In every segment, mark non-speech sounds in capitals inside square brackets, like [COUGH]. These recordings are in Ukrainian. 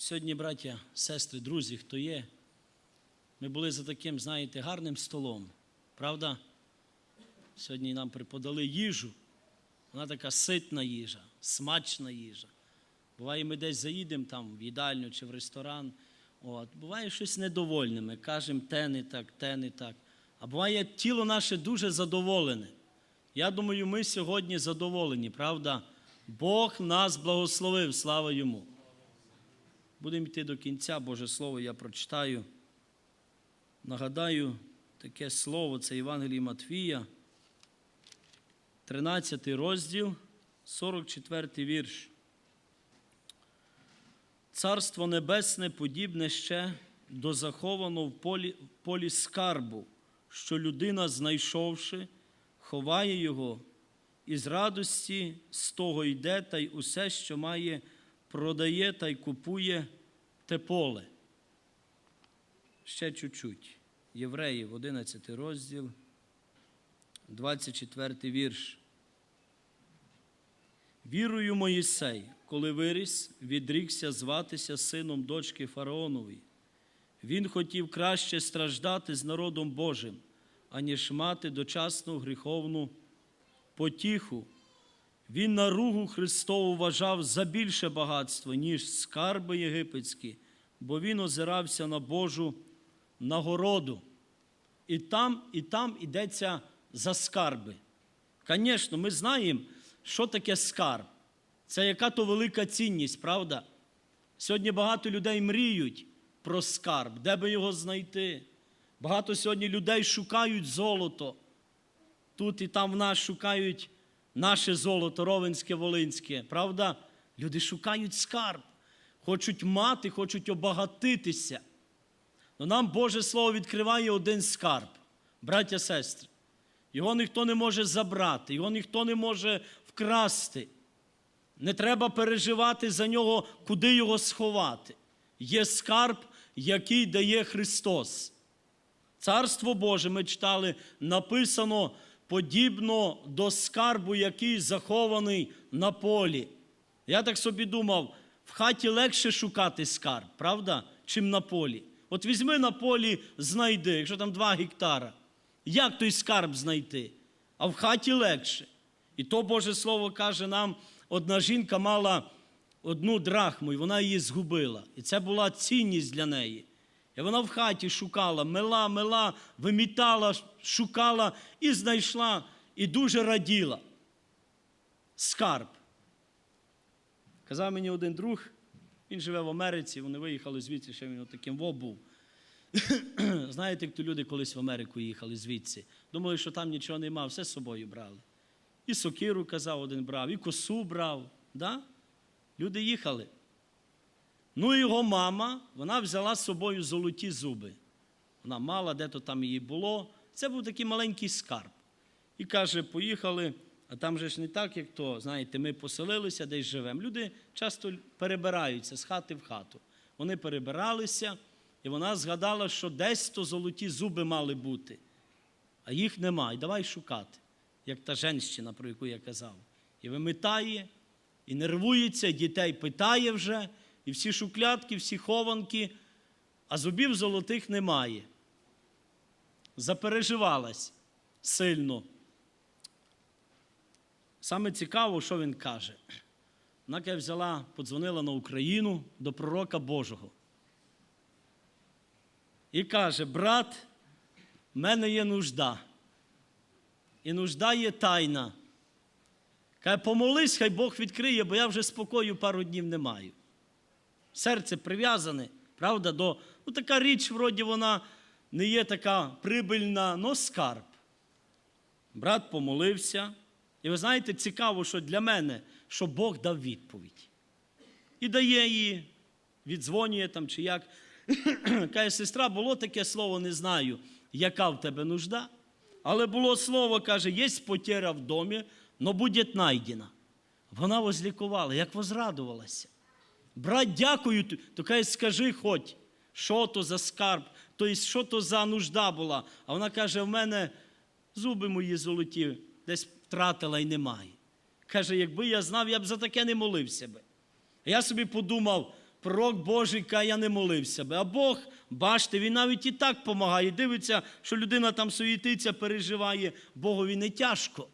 Сьогодні, браття, сестри, друзі, хто є, ми були за таким, знаєте, гарним столом. Правда? Сьогодні нам преподали їжу. Вона така ситна їжа, смачна їжа. Буває, ми десь заїдемо там в їдальню чи в ресторан. От. Буває щось недовольне. Ми кажемо те не так, те не так. А буває, тіло наше дуже задоволене. Я думаю, ми сьогодні задоволені, правда? Бог нас благословив, слава йому. Будемо йти до кінця, Боже Слово, я прочитаю. Нагадаю таке слово, це Євангеліє Матвія, 13 розділ, 44 вірш. Царство Небесне подібне ще до захованого в полі, в полі скарбу, що людина, знайшовши, ховає його, і з радості з того йде та й усе, що має, продає та й купує те поле. Ще чуть-чуть. Євреїв, 11 розділ, 24 вірш. Вірою Моїсей, коли виріс, відрікся зватися сином дочки Фараонової. Він хотів краще страждати з народом Божим, аніж мати дочасну гріховну потіху. Він наругу Христову вважав за більше багатство, ніж скарби єгипетські, бо він озирався на Божу нагороду. І там, і там йдеться за скарби. Звісно, ми знаємо, що таке скарб. Це яка то велика цінність, правда? Сьогодні багато людей мріють про скарб, де би його знайти. Багато сьогодні людей шукають золото. Тут і там в нас шукають наше золото, Ровенське, Волинське. Правда? Люди шукають скарб, хочуть мати, хочуть обагатитися. Но нам Боже Слово відкриває один скарб, браття сестри. Його ніхто не може забрати, його ніхто не може вкрасти. Не треба переживати за нього, куди його сховати. Є скарб, який дає Христос. Царство Боже, ми читали, написано подібно до скарбу, який захований на полі. Я так собі думав, в хаті легше шукати скарб, правда, чим на полі. От візьми на полі, знайди, якщо там два гектара. Як той скарб знайти? А в хаті легше. І то Боже Слово каже нам, одна жінка мала одну драхму, і вона її згубила. І це була цінність для неї. І вона в хаті шукала, мила, мила, вимітала, шукала і знайшла, і дуже раділа. Скарб. Казав мені один друг, він живе в Америці, вони виїхали звідси, ще він таким во був. [CLEARS THROAT] Знаєте, як то люди колись в Америку їхали звідси. Думали, що там нічого нема, все з собою брали. І сокиру, казав, один брав, і косу брав. Да? Люди їхали. Ну, його мама, вона взяла з собою золоті зуби. Вона мала, де-то там її було. Це був такий маленький скарб. І каже, поїхали, а там же ж не так, як то, знаєте, ми поселилися, десь живемо. Люди часто перебираються з хати в хату. Вони перебиралися, і вона згадала, що десь то золоті зуби мали бути, а їх нема. І давай шукати, як та женщина, про яку я казав. І вимитає, і нервується, дітей питає вже, і всі шуклятки, всі хованки, а зубів золотих немає. Запереживалась сильно. Саме цікаво, що він каже. Вона каже, взяла, подзвонила на Україну до пророка Божого. І каже: брат, в мене є нужда. І нужда є тайна. Каже, помолись, хай Бог відкриє, бо я вже спокою пару днів не маю. Серце прив'язане, правда, до. Ну, така річ, вроді, вона не є така прибильна, но скарб. Брат помолився. І ви знаєте, цікаво, що для мене, що Бог дав відповідь. І дає її, віддзвонює там чи як. [COUGHS] Каже, сестра, було таке слово, не знаю, яка в тебе нужда. Але було слово, каже, є потеря в домі, но буде найдена. Вона возлікувала, як возрадувалася. Брат, дякую, то каже, скажи хоч, що то за скарб, тобто, що то за нужда була. А вона каже, в мене зуби мої золоті десь втратила і немає. Каже, якби я знав, я б за таке не молився би. Я собі подумав, пророк Божий каже, я не молився би. А Бог, бачите, він навіть і так допомагає. Дивиться, що людина там суєтиться, переживає, Богові не тяжко.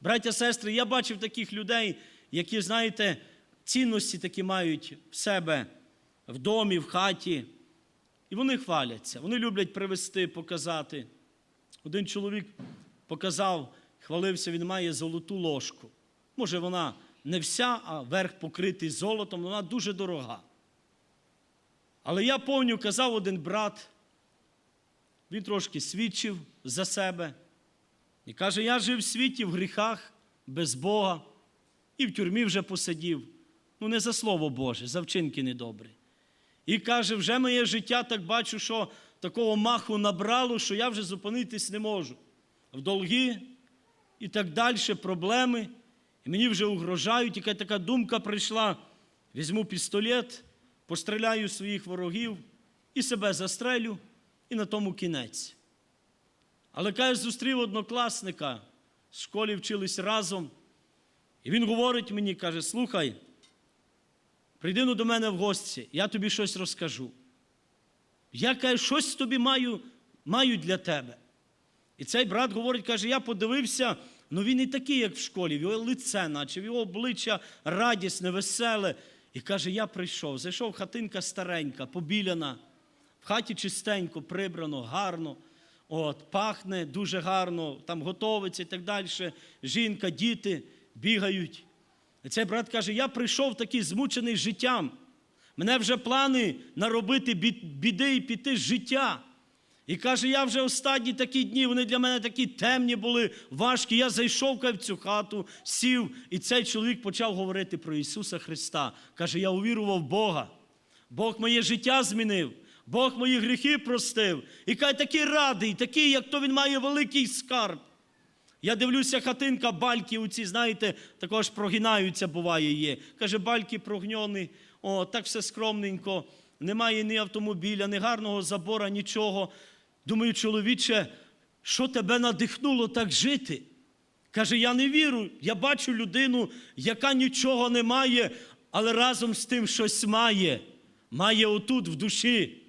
Браття, сестри, я бачив таких людей, які, знаєте, цінності такі мають в себе в домі, в хаті. І вони хваляться. Вони люблять привести, показати. Один чоловік показав, хвалився, він має золоту ложку. Може, вона не вся, а верх покритий золотом, вона дуже дорога. Але я пам'ятаю, казав один брат, він трошки свідчив за себе. І каже, я жив в світі в гріхах, без Бога, і в тюрмі вже посидів. Ну, не за слово Боже, за вчинки недобрі. І каже, вже моє життя так бачу, що такого маху набрало, що я вже зупинитись не можу. В долги і так далі, проблеми. І мені вже угрожають, яка така думка прийшла. Візьму пістолет, постріляю своїх ворогів і себе застрелю, і на тому кінець. Але каже, зустрів однокласника, в школі вчились разом. І він говорить мені, каже: слухай, прийди ну до мене в гості, я тобі щось розкажу. Я каже, щось тобі маю, маю для тебе. І цей брат говорить, каже, я подивився, ну він не такий, як в школі, в його лице, наче в його обличчя радісне, веселе. І каже, я прийшов. Зайшов хатинка старенька, побіляна, в хаті чистенько, прибрано, гарно. От, пахне дуже гарно, там готовиться і так далі. Жінка, діти бігають. І цей брат каже: я прийшов такий змучений життям. Мене вже плани наробити біди і піти з життя. І каже, я вже останні такі дні, вони для мене такі темні були, важкі. Я зайшов в цю хату, сів, і цей чоловік почав говорити про Ісуса Христа. Каже, я увірував в Бога. Бог моє життя змінив, Бог мої гріхи простив. І каже, такий радий, такий, як то він має великий скарб. Я дивлюся, хатинка, бальки у ці, знаєте, також прогинаються, буває є. Каже, бальки прогньоні, о, так все скромненько, немає ні автомобіля, ні гарного забора, нічого. Думаю, чоловіче, що тебе надихнуло так жити? Каже, я не вірю. Я бачу людину, яка нічого не має, але разом з тим щось має. Має отут в душі.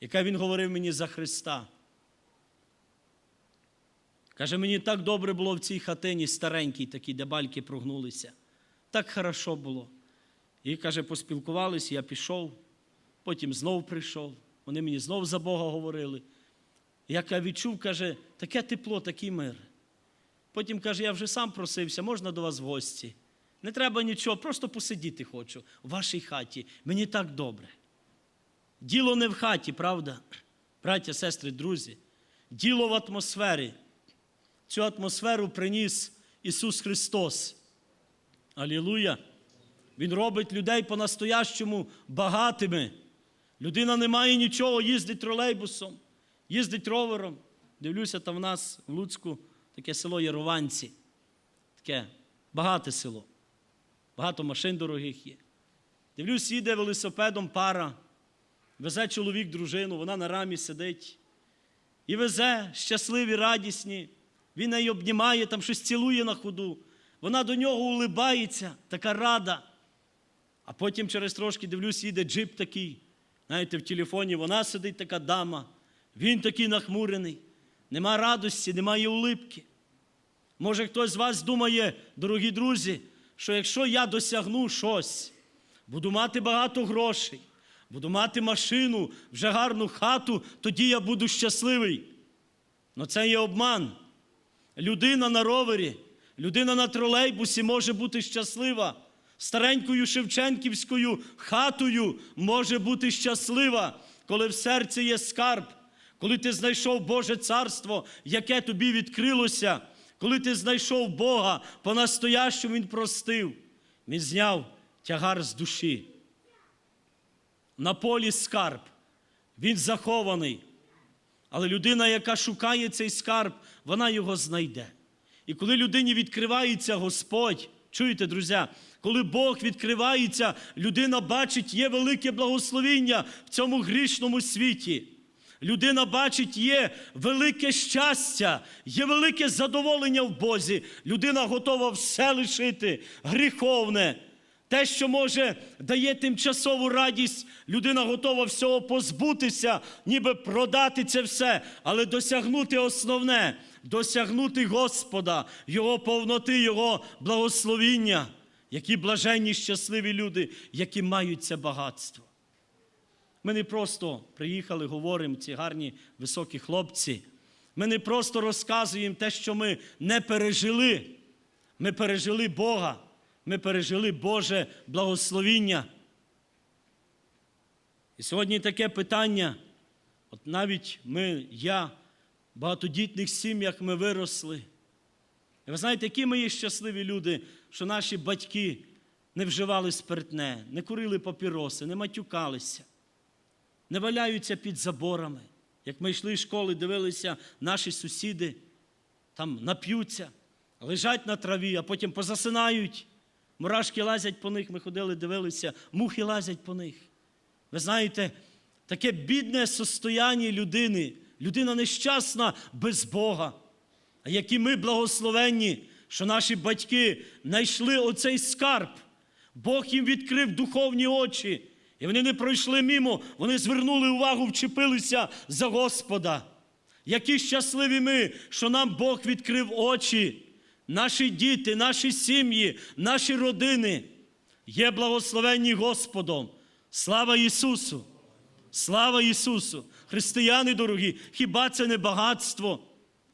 Яка він говорив мені за Христа. Каже, мені так добре було в цій хатині, старенькій такій, де бальки прогнулися. Так хорошо було. І каже, поспілкувалися, я пішов, потім знов прийшов. Вони мені знов за Бога говорили. Як Я відчув, каже, таке тепло, такий мир. Потім каже, я вже сам просився, можна до вас в гості. Не треба нічого, просто посидіти хочу в вашій хаті. Мені так добре. Діло не в хаті, правда? Браття, сестри, друзі. Діло в атмосфері. Цю атмосферу приніс Ісус Христос. Алілуя! Він робить людей по-настоящому багатими. Людина не має нічого, їздить тролейбусом, їздить ровером. Дивлюся, там в нас в Луцьку таке село Ярованці. Таке багате село. Багато машин дорогих є. Дивлюсь, їде велосипедом пара, везе чоловік дружину, вона на рамі сидить. І везе щасливі, радісні. Він її обнімає, там щось цілує на ходу. Вона до нього улибається, така рада. А потім через трошки дивлюсь, їде джип такий. Знаєте, в телефоні вона сидить така дама, він такий нахмурений. Нема радості, немає улипки. Може, хтось з вас думає, дорогі друзі, що якщо я досягну щось, буду мати багато грошей, буду мати машину, вже гарну хату, тоді я буду щасливий. Ну це є обман. Людина на ровері, людина на тролейбусі може бути щаслива. Старенькою Шевченківською хатою може бути щаслива, коли в серці є скарб, коли ти знайшов Боже царство, яке тобі відкрилося, коли ти знайшов Бога, по-настоящому Він простив, Він зняв тягар з душі. На полі скарб, він захований. Але людина, яка шукає цей скарб, вона його знайде. І коли людині відкривається Господь, чуєте, друзі, коли Бог відкривається, людина бачить, є велике благословіння в цьому грішному світі. Людина бачить, є велике щастя, є велике задоволення в Бозі. Людина готова все лишити, гріховне. Те, що може дає тимчасову радість, людина готова всього позбутися, ніби продати це все, але досягнути основне, досягнути Господа, Його повноти, Його благословіння. Які блаженні, щасливі люди, які мають це багатство. Ми не просто приїхали, говоримо, ці гарні високі хлопці. Ми не просто розказуємо те, що ми не пережили. Ми пережили Бога, ми пережили Боже благословіння. І сьогодні таке питання. От навіть ми, я, в багатодітних сім'ях ми виросли. І ви знаєте, які ми є щасливі люди, що наші батьки не вживали спиртне, не курили папіроси, не матюкалися, не валяються під заборами. Як ми йшли з школи, дивилися, наші сусіди там нап'ються, лежать на траві, а потім позасинають. Мурашки лазять по них, ми ходили, дивилися, мухи лазять по них. Ви знаєте, таке бідне состояння людини, людина нещасна без Бога. А які ми благословенні, що наші батьки знайшли оцей скарб. Бог їм відкрив духовні очі. І вони не пройшли мімо, вони звернули увагу, вчепилися за Господа. Які щасливі ми, що нам Бог відкрив очі, наші діти, наші сім'ї, наші родини є благословенні Господом. Слава Ісусу! Слава Ісусу! Християни дорогі, хіба це не багатство?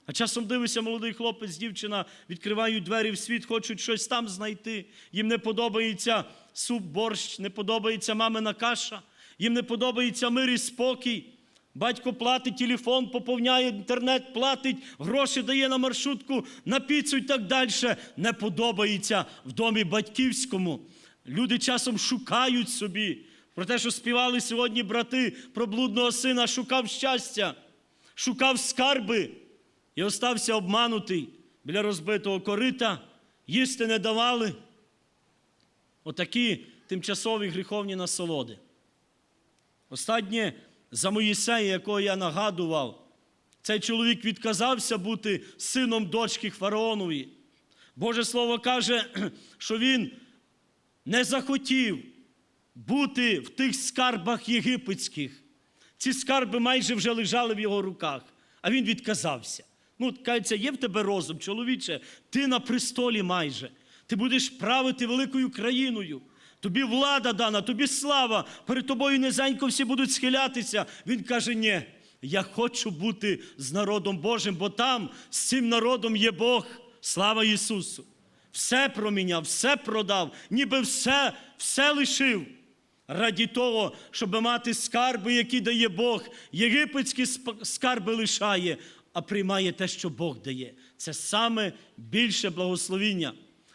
А часом дивишся, молодий хлопець, дівчина відкривають двері в світ, хочуть щось там знайти. Їм не подобається суп, борщ, не подобається мамина каша, їм не подобається мир і спокій. Батько платить телефон, поповняє інтернет, платить, гроші дає на маршрутку, на піцу і так далі. Не подобається в домі батьківському. Люди часом шукають собі. Про те, що співали сьогодні брати про блудного сина, шукав щастя, шукав скарби і остався обманутий біля розбитого корита, їсти не давали. Отакі тимчасові гріховні насолоди. Останнє за Моїсея, якого я нагадував, цей чоловік відказався бути сином дочки фараонової. Боже Слово каже, [CLEARS THROAT] що він не захотів бути в тих скарбах єгипетських. Ці скарби майже вже лежали в його руках, а він відказався. Ну, кажеться, є в тебе розум, чоловіче, ти на престолі майже. Ти будеш правити великою країною. Тобі влада дана, тобі слава, перед тобою низенько всі будуть схилятися. Він каже: ні, я хочу бути з народом Божим, бо там з цим народом є Бог. Слава Ісусу! Все проміняв, все продав, ніби все, все лишив. Раді того, щоб мати скарби, які дає Бог. Єгипетські скарби лишає, а приймає те, що Бог дає. Це саме більше благословіння.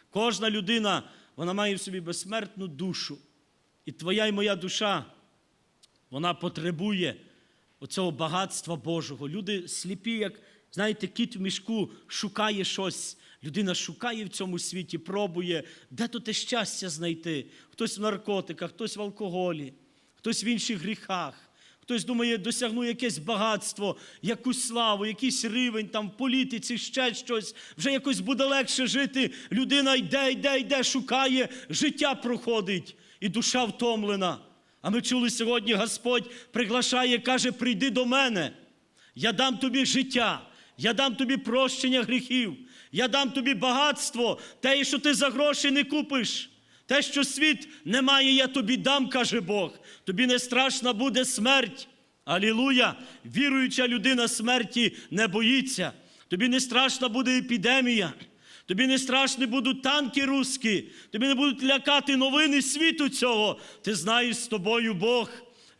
Кожна людина, вона має в собі безсмертну душу. І твоя і моя душа, вона потребує оцього багатства Божого. Люди сліпі, як, знаєте, кіт в мішку шукає щось. Людина шукає в цьому світі, пробує, де тут те щастя знайти. Хтось в наркотиках, хтось в алкоголі, хтось в інших гріхах. Хтось думає, досягну якесь багатство, якусь славу, якийсь рівень там в політиці, ще щось. Вже якось буде легше жити. Людина йде, йде, йде, шукає, життя проходить, і душа втомлена. А ми чули сьогодні, Господь приглашає, каже: прийди до мене. Я дам тобі життя, я дам тобі прощення гріхів, я дам тобі багатство, те, що ти за гроші не купиш. Те, що світ не має, я тобі дам, каже Бог. Тобі не страшна буде смерть. Алілуя! Віруюча людина смерті не боїться. Тобі не страшна буде епідемія. Тобі не страшні будуть танки руські. Тобі не будуть лякати новини світу цього. Ти знаєш з тобою Бог.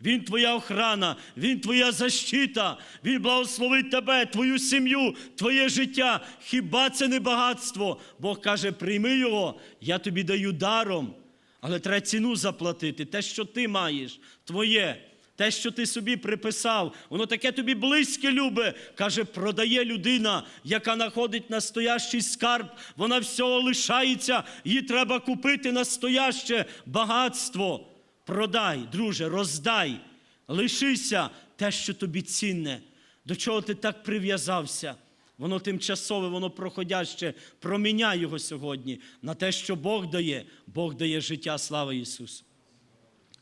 Він твоя охрана, Він твоя защита, Він благословить тебе, твою сім'ю, твоє життя. Хіба це не багатство? Бог каже, прийми його, я тобі даю даром. Але треба ціну заплатити. Те, що ти маєш, твоє, те, що ти собі приписав, воно таке тобі близьке любе. Каже, продає людина, яка знаходить настоящий скарб, вона всього лишається, їй треба купити настояще багатство. Продай, друже, роздай, лишися те, що тобі цінне, до чого ти так прив'язався. воно тимчасове, воно проходяще. Проміняй його сьогодні на те, що Бог дає. Бог дає життя, слава Ісусу.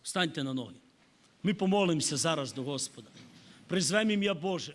Встаньте на ноги. Ми помолимося зараз до Господа. Призвемо ім'я Боже.